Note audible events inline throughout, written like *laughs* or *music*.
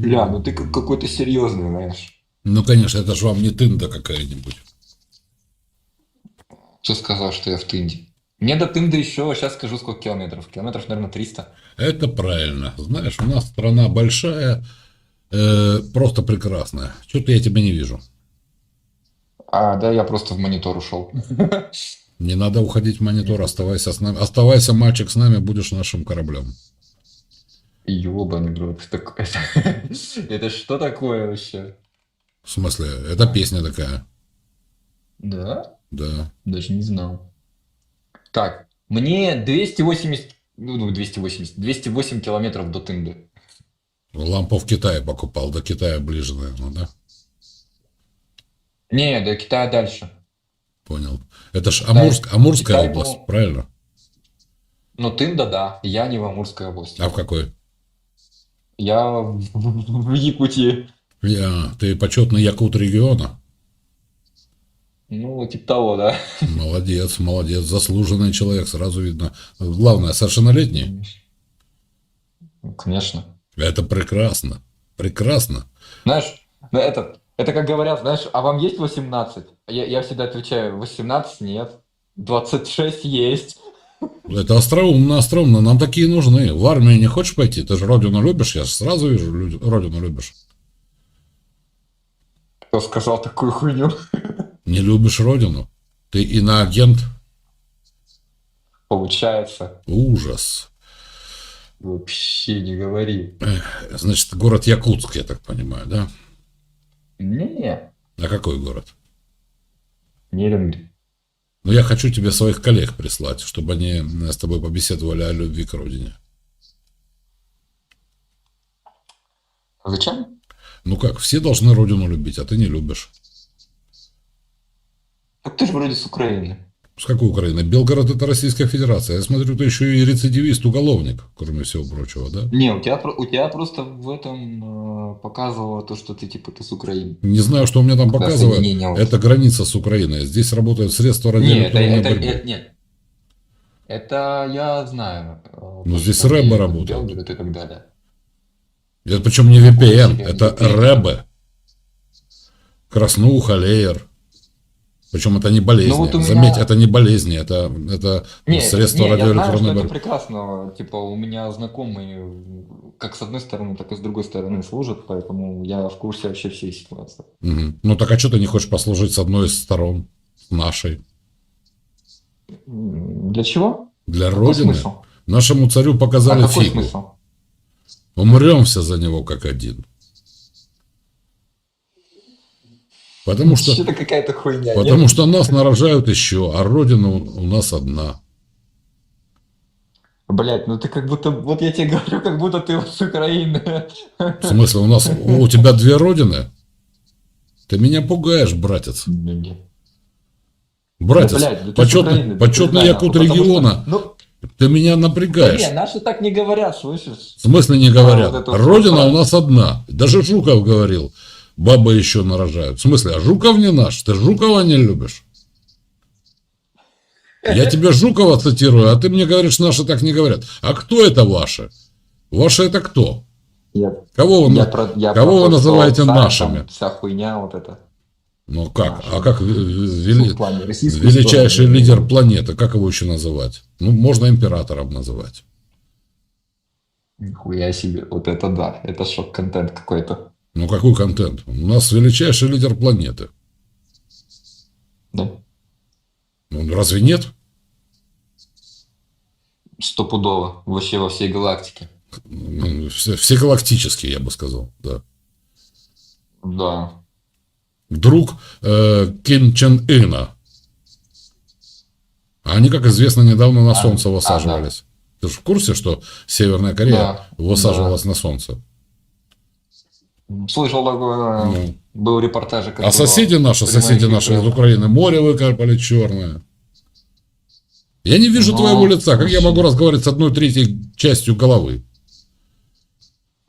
Бля, ну ты как- какой-то серьезный, знаешь. Ну, конечно, это же вам не тында какая-нибудь. Кто сказал, что я в Тынде? Мне до Тынды еще, сейчас скажу, сколько километров. Километров, наверное, 300. Это правильно. Знаешь, у нас страна большая, э, просто прекрасная. Что-то я тебя не вижу. А, да, я просто в монитор ушел. Не надо уходить в монитор, оставайся с нами. Оставайся, мальчик, с нами, будешь нашим кораблем. Ёбаный рот. Так- *laughs* Это что такое вообще? В смысле, это песня такая. Да? Да. Даже не знал. Так, мне 280, ну, ну, 280, 208 километров до Тынды. Лампу в Китае покупал, до Китая ближе, наверное, да? Не, до Китая дальше. Понял. Это ж Амурск, Амурская Китай, область, ну- правильно? Но Тында, да, я не в Амурской области. А в какой? Я *laughs* в, Якутии. Я, ты почетный якут региона. Ну, типа того, да. Молодец, молодец, заслуженный человек, сразу видно. Главное, совершеннолетний. Ну, Конечно. Это прекрасно. Прекрасно. Знаешь, ну, это, это как говорят, знаешь, а вам есть 18? Я, я всегда отвечаю, 18 нет, 26 есть. Это остроумно, остроумно. Нам такие нужны. В армию не хочешь пойти? Ты же родину любишь? Я сразу вижу, родину любишь. Кто сказал такую хуйню? Не любишь родину? Ты иноагент? Получается. Ужас. Вообще не говори. Значит, город Якутск, я так понимаю, да? Не, А какой город? Нерюнгри. Ну, я хочу тебе своих коллег прислать, чтобы они э, с тобой побеседовали о любви к родине. Зачем? Ну как, все должны родину любить, а ты не любишь. Так ты же вроде с Украины. С какой Украины? Белгород это Российская Федерация. Я смотрю, ты еще и рецидивист, уголовник, кроме всего прочего, да? Не, у тебя, у тебя просто в этом э, показывало то, что ты типа ты с Украины. Не знаю, что у меня там Да, показывает. Это граница с Украиной. Здесь работают средства Нет, это, радиоэлектронной это, борьбы. э, нет. Это я знаю. э, Ну, здесь рэбы работают. Белгород и так далее. Это причем не VPN, это рэбы. Краснуха, леер. Причем это не болезни. Ну, вот меня- Заметь, это не болезни, это, это Не, средства не, я знаю, что радиоэлектронной это прекрасно. Типа, у меня знакомые как с одной стороны, так и с другой стороны служат, поэтому я в курсе вообще всей ситуации. Мгм. Ну так а что ты не хочешь послужить с одной из сторон, нашей? Для чего? Для Какой Родины? смысл? Нашему царю А показали какой фигу. смысл? Умрем все за него как один. Потому что, Что-то какая-то хуйня. потому нет? что нас нарожают еще, а Родина у нас одна. Блять, ну ты как будто, вот я тебе говорю, как будто ты вот с Украины. В смысле, у нас у тебя две Родины? Ты меня пугаешь, братец. Братец, Да, блядь, да ты с почетный, Украины, да почетный якут что- региона, Ну, ты меня да напрягаешь. не, наши так не говорят, слышишь? В смысле не говорят? вот это вот Родина фраза. у нас одна. Даже Жуков говорил, бабы еще нарожают. В смысле, а Жуков не наш? Ты Жукова не любишь? Я тебе Жукова цитирую, а ты мне говоришь, наши так не говорят. А кто это ваши? Ваши это кто? Я, Кого вы, я на- я кого про вы называете царь, там нашими? Вся хуйня вот это. Ну как? Наши. А как вели- плане величайший стороны. лидер планеты? Как его еще называть? Ну, можно императором называть. Нихуя себе, вот это да, это шок-контент какой-то. Ну какой контент? У нас величайший лидер планеты. Да? Ну, разве нет? Стопудово, вообще во всей галактике. Ну, все, всегалактический, я бы сказал, да. Да. Друг э, Ким Чен Ына. Они, как известно, недавно на А, Солнце а, высаживались. Ты же в курсе, что Северная Корея Да, высаживалась на Солнце? Слышал такое, Ну. был репортаж. А было соседи наши, соседи наши из. Украины море выкопали черное. Я не вижу Ну, твоего лица. Как я могу разговаривать с одной третьей частью головы?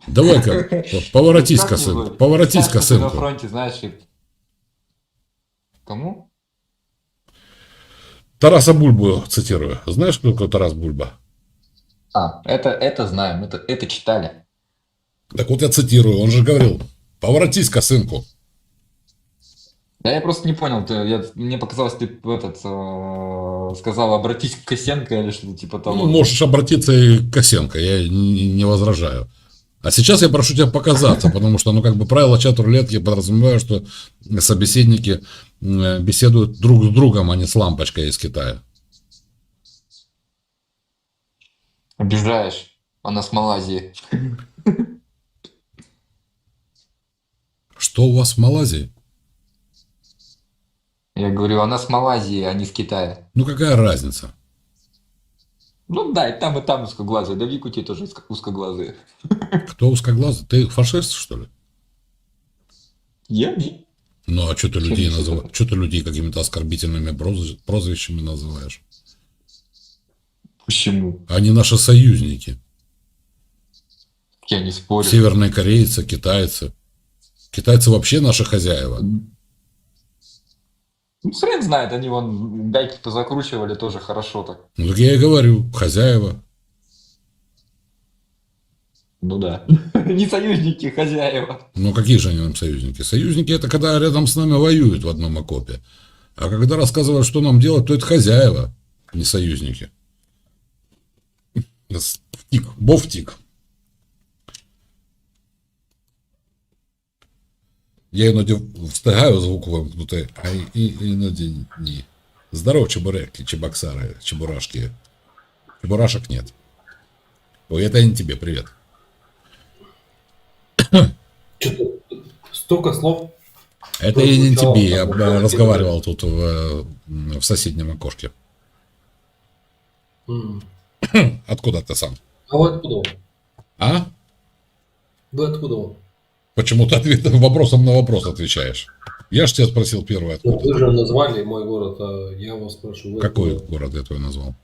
Давай-ка, *laughs* поворотись-ка, сын, поворотись-ка, ты на фронте, знаешь, Кому? Тараса Бульбу цитирую. Знаешь, кто такой Тарас Бульба? А, это, это знаем, это, это читали. Так вот я цитирую, он же говорил, поворотись, косынку. Да я просто не понял, ты, я, мне показалось, ты этот э, сказал обратись к Косенко или что-то типа того. Ну, можешь обратиться и к Косенко, я не, не возражаю. А сейчас я прошу тебя показаться, *laughs* потому что, ну, как бы правило чат-рулетки подразумеваю, что собеседники э, беседуют друг с другом, а не с лампочкой из Китая. Обижаешь. Она с Малайзии. *laughs* Что у вас в Малайзии? Я говорю, она с Малайзии, а не с Китая. Ну, какая разница? Ну да, и там, и там узкоглазые. Да в Якутии тоже узко- узкоглазые. Кто узкоглазый? Ты фашист, что ли? Я? Не. Ну, а что ты людей называешь? Что ты людей какими-то оскорбительными прозвищ- прозвищами называешь? Почему? Они наши союзники. Я не спорю. Северные корейцы, китайцы. Китайцы вообще наши хозяева. Ну, хрен знает, они вон гайки позакручивали тоже хорошо так. Ну, так я и говорю, хозяева. Ну да. *laughs* Не союзники, хозяева. Ну, какие же они нам союзники? Союзники – это когда рядом с нами воюют в одном окопе. А когда рассказывают, что нам делать, то это хозяева, не союзники. *laughs* Втік, Я іноді встигаю звук вимкнути, а і- і- іноді ні. Здоров, чебуреки, чебоксары, чебурашки. Чебурашек нет. Ой, это не тебе, привет. Что-то столько слов. Это Тоже и не звучало тебе, я так, б, вот, разговаривал тут в, э, в соседнем окошке. М. Откуда ты сам? А вы откуда? вы? А? Вы откуда? Вы? Почему ты ответ, вопросом на вопрос отвечаешь? Я же тебя спросил первое. Ну, Откуда? вы же назвали мой город, а я вас спрашиваю. Какой откуда? город я твой назвал?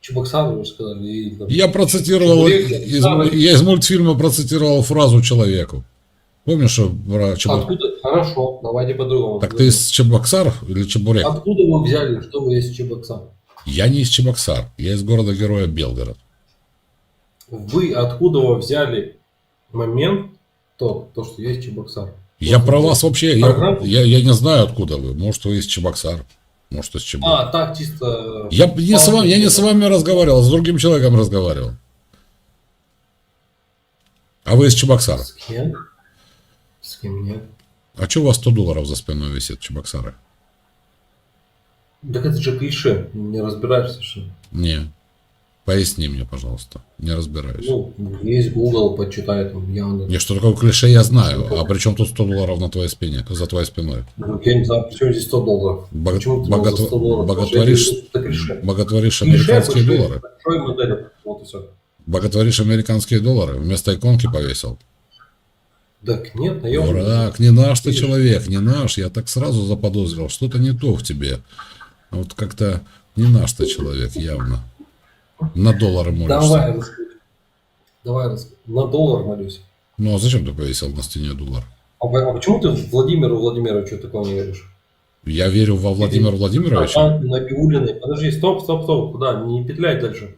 Чебоксары, вы же сказали. и там- Я процитировал, из, я из мультфильма процитировал фразу человеку. Помнишь, что про Чебок... Откуда? Хорошо, давайте по-другому. Так ты из Чебоксар или Чебурек? Откуда вы взяли, что вы есть Чебоксар? Я не из Чебоксар, я из города-героя Белгород. Вы откуда вы взяли момент, то, то что есть Чебоксар? Я Вот про вас вообще, я, я, я не знаю, откуда вы. Может, вы из Чебоксар, может, из Чебурек. А, так чисто... Я не, с вами, я не с вами разговаривал, с другим человеком разговаривал. А вы из Чебоксара. С кем? С кем нет? А что у вас 100 долларов за спиной висит, Чебоксары? Так это же клише, не разбираешься, что ли? Не. Поясни мне, пожалуйста. Не разбираюсь. Ну, есть Google, почитай там явно. Не, что такое клише, я знаю. А при чем тут 100 долларов на твоей спине, за твоей спиной? Ну, я не знаю, почему здесь 100 долларов. Бог- Почему ты за 100 долларов? боготворишь- клише. Боготворишь Клише американские большой- доллары? большой модели. Вот и все. Боготворишь американские доллары? Вместо иконки повесил? Так нет, наемный. Дурак, не наш ты человек, не наш. Я так сразу заподозрил, что-то не то в тебе. Вот как-то не наш ты человек, явно. На доллары молишься. Давай, расскажи. Давай, расскажи. На доллар молюсь. Ну а зачем ты повесил на стене доллар? А, а почему ты Владимиру Владимировичу такого не говоришь? Я верю во Владимира Владимировича. А, Набиулиной. Подожди, стоп, стоп, стоп. Куда? Не петляй дальше.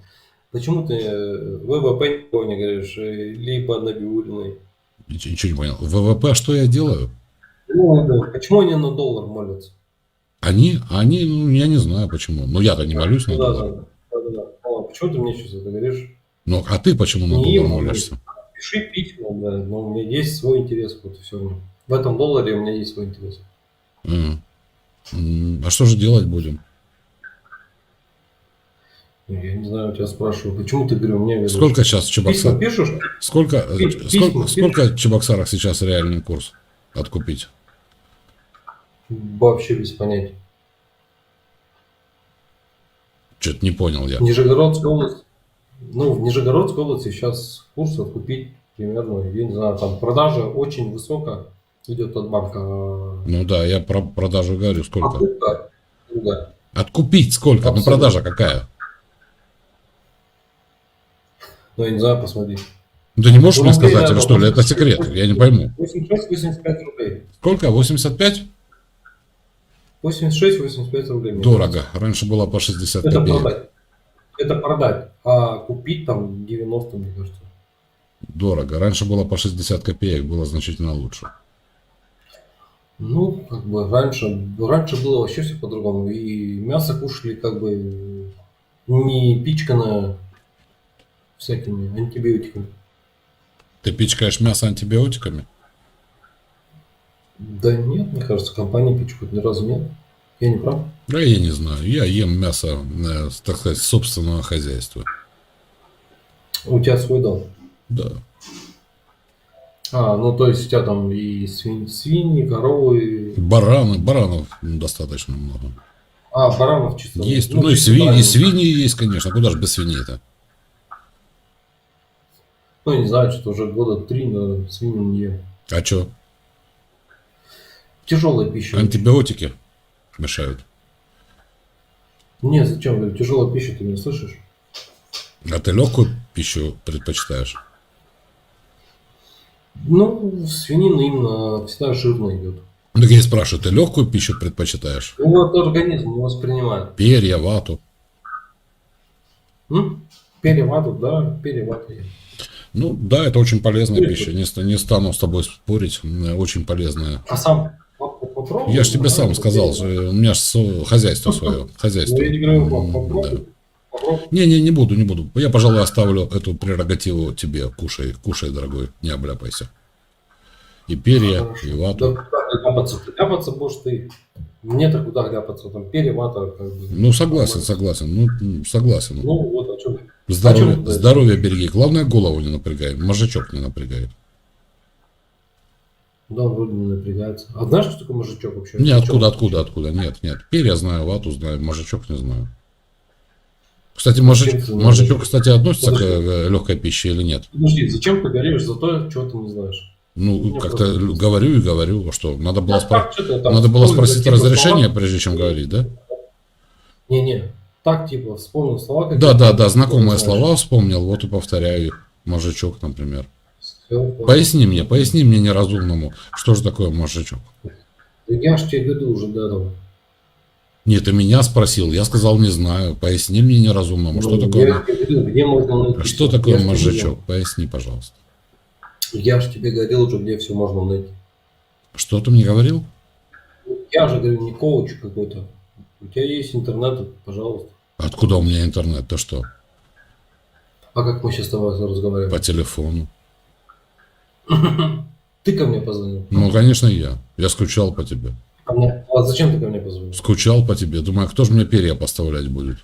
Почему ты э, ВВП никого не говоришь? э, Либо Набиулиной. Ничего ничего не понял. ВВП что я делаю? Ну, да. Почему они на доллар молятся? Они, они, ну, я не знаю почему. Ну я-то не молюсь на да, доллар. да. да, почему ты мне сейчас это говоришь? Ну а ты почему на доллар молишься? Пиши письма, да, но у меня есть свой интерес, вот и все. В этом долларе у меня есть свой интерес. А что же делать будем? Ну, Я не знаю, у тебя спрашиваю, почему ты говорю, мне говоришь, Сколько сейчас письма Чебоксар? пишешь? Сколько, э, Пи- сколько, письма сколько Чебоксарах сейчас реальный курс откупить? Вообще без понятия. Что-то не понял я. Нижегородская область, ну, в Нижегородской области сейчас курс откупить примерно, я не знаю, там продажа очень высокая идет от банка. Ну да, я про продажу говорю. Сколько? Другая. Откупить сколько? Ну Абсолютно. продажа какая? Ну, я не знаю, посмотри. Ну, ты не можешь мне Ну, сказать, или что ли? Это секрет, я не пойму. 86-85 рублей. Сколько? 85? 86-85 рублей. Дорого. Раньше было по 60 Это копеек. продать. Это продать. А купить там 90, мне кажется. Дорого. Раньше было по 60 копеек, было значительно лучше. Ну, как бы раньше, раньше было вообще все по-другому. И мясо кушали как бы не пичканное всякими антибиотиками. Ты пичкаешь мясо антибиотиками? Да нет, мне кажется, компании пичкают ни разу нет. Я не прав. Да я не знаю. Я ем мясо, э, так сказать, собственного хозяйства. У тебя свой дом. Да. А, ну то есть у тебя там и свиньи, свиньи коровы. Бараны, баранов достаточно много. А, баранов чисто. Есть, ну, и чисто свиньи, свиньи есть, конечно. Куда же без свиней-то? Ну, я не знаю, что-то уже года три, но свинью не ем. А что? Тяжелая пища. Антибиотики мешают. Нет, зачем? Говорю, тяжелая пища, ты меня слышишь? А ты легкую пищу предпочитаешь? Ну, свинина именно всегда жирно идет. Ну, я и спрашиваю, ты легкую пищу предпочитаешь? Ну, вот организм не воспринимает. Перья, вату. М? Перевату, да, перевату. я. Ну, да, это очень полезная Перья. пища. Не, не стану с тобой спорить. Очень полезная. А сам попробуй. Я же тебе да, сам сказал, у меня же хозяйство свое. *laughs* Хозяйство. Я не говорю, да. попробуй. попробуй. Не, не, не буду, не буду. Я, пожалуй, оставлю эту прерогативу тебе. Кушай, кушай, дорогой, не обляпайся. И перья, Хорошо. и Да вату. ты ляпаться? Ляпаться будешь ты. Мне-то куда ляпаться? Там. Как бы. Ну, согласен, согласен. Ну, согласен. Ну, вот о чем. Здоровье, о чем здоровье береги. Главное, голову не напрягай. Мозжечок не напрягай. Да, он вроде не напрягается. А знаешь, что такое мужичок вообще? Не, откуда, Мужичок? откуда, откуда? Нет, нет. Перья знаю, вату знаю, мозжечок не знаю. Кстати, мозжечок, кстати, относится к Подожди. легкой пище или нет? Подожди, зачем ты горишь за то, чего ты не знаешь? Ну, как-то говорю и говорю, что надо было, спро- там надо было спросить какие-то разрешение, слова. прежде чем говорить, да? Не-не, так типа вспомнил слова Да, какие-то, да, да, которые знакомые слова вспомнил, вот и повторяю их. Мозжечок, например. Поясни мне, поясни мне неразумному, что же такое мозжечок. Я ж тебе говорил уже до этого. Нет, ты меня спросил, я сказал не знаю. Поясни мне неразумному, что Ну, такое, Я тебе говорил, где можно найти. что всё. такое Я мозжечок? Поясни, пожалуйста. Я же тебе говорил уже, где все можно найти. Что ты мне говорил? Я же говорю, не коуч какой-то. У тебя есть интернет, пожалуйста. Откуда у меня интернет? Ты что? А как мы сейчас с тобой разговариваем? По телефону. Ты ко мне позвонил. Ну, конечно, я. Я скучал по тебе. Ко мне- А зачем ты ко мне позвонил? Скучал по тебе. Думаю, а кто же мне перья поставлять будет?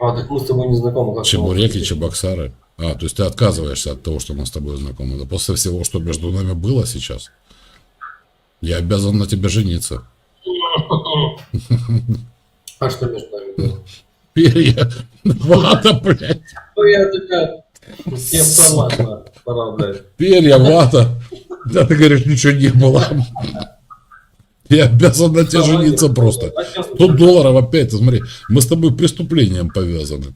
А, так мы с тобой не знакомы. Как Чебуреки, чебоксары. А, то есть ты отказываешься от того, что мы с тобой знакомы. Да после всего, что между нами было сейчас, я обязан на тебе жениться. А что между нами было? Перья, *laughs* вата, блядь. Ну я такая, всем форматно, пора, блядь. Перья, вата. Да ты говоришь, ничего не было. Я обязан на тебе жениться просто. А сейчас 100 долларов опять, смотри, мы с тобой преступлением повязаны.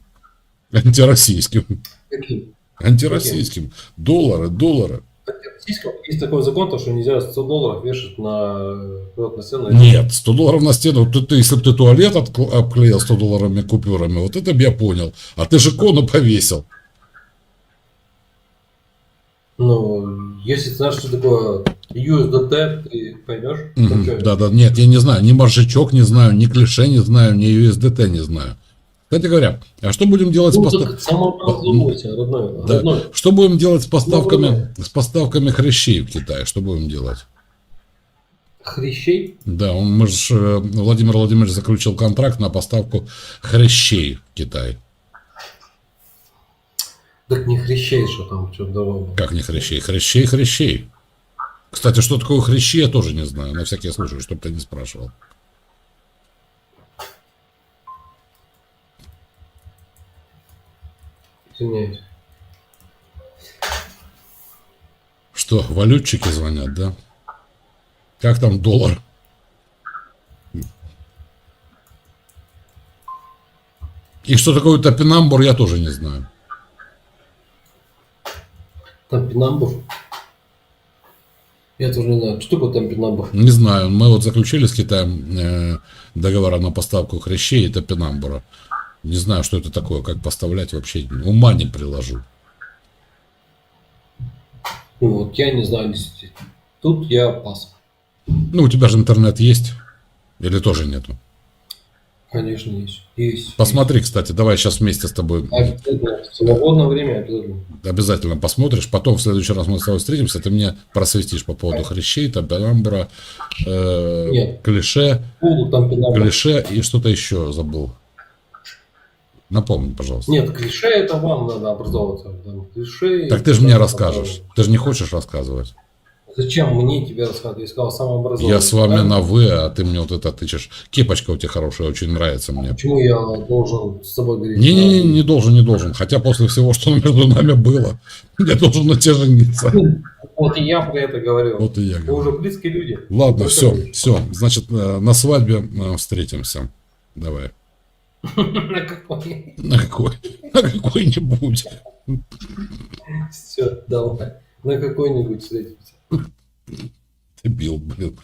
Антироссийским. Каким? Антироссийским. Доллары, доллары. Российском есть такой закон, то, что нельзя 100 долларов вешать на куда-то на стену. Нет, 100 долларов на стену. Ты, ты, если бы ты туалет обклеил 100 долларовыми купюрами, вот это бы я понял. А ты же кону повесил. Ну, если ты знаешь, что такое USDT, ты поймешь. Ну, чё? Да, да, нет, я не знаю, ни мозжечок не знаю, ни клише не знаю, ни USDT не знаю. Кстати говоря, а что будем делать с Ну, постав- так самообразуйся, родной. Да. родной. Что будем делать с поставками, родной. с поставками хрящей в Китай? Что будем делать? Хрящей? Да, он, мы ж, э, Владимир Владимирович заключил контракт на поставку хрящей в Китай. Так не хрящей, что там что давай. Как не хрящей? Хрящей, хрящей. Кстати, что такое хрящи, я тоже не знаю. На всякий случай, чтобы ты не спрашивал. Извиняюсь. Что, валютчики звонят, да? Как там доллар? И что такое топинамбур, я тоже не знаю. Тампинамбур? Я тоже не знаю, что такое тампинамбур? Не знаю, мы вот заключили с Китаем э, договор на поставку хрящей и топинамбура. Не знаю, что это такое, как поставлять вообще, ума не приложу. Ну, вот я не знаю, действительно. Тут я пас. Ну, у тебя же интернет есть? Или тоже нету? Конечно, есть. Есть. Посмотри, кстати, давай сейчас вместе с тобой есть. Обязательно. В свободное время обязательно. обязательно посмотришь. Потом в следующий раз мы с тобой встретимся, ты мне просветишь по поводу хрящей, топинамбура, э, Нет. клише, Буду там пинать. клише и что-то еще забыл. Напомни, пожалуйста. Нет, клише это вам надо образовываться. Там, клише. Так ты же там мне расскажешь. Ты же не хочешь рассказывать. Зачем мне тебе рассказывать? Я сказал самообразование. Я с вами правильно? на вы, а ты мне вот это тычешь. Кепочка у тебя хорошая, очень нравится мне. Почему я должен с собой говорить? Не-не-не, не должен, не должен. Хотя после всего, что между нами было, *laughs* я должен на тебя жениться. Вот и я про это говорю. Вот и я Вы говорю. уже близкие люди. Ладно, все, вы. все. Значит, э, на свадьбе э, встретимся. Давай. *laughs* На какой? На какой? На какой-нибудь. Все, давай. На какой-нибудь встретимся. Ты бил, блин.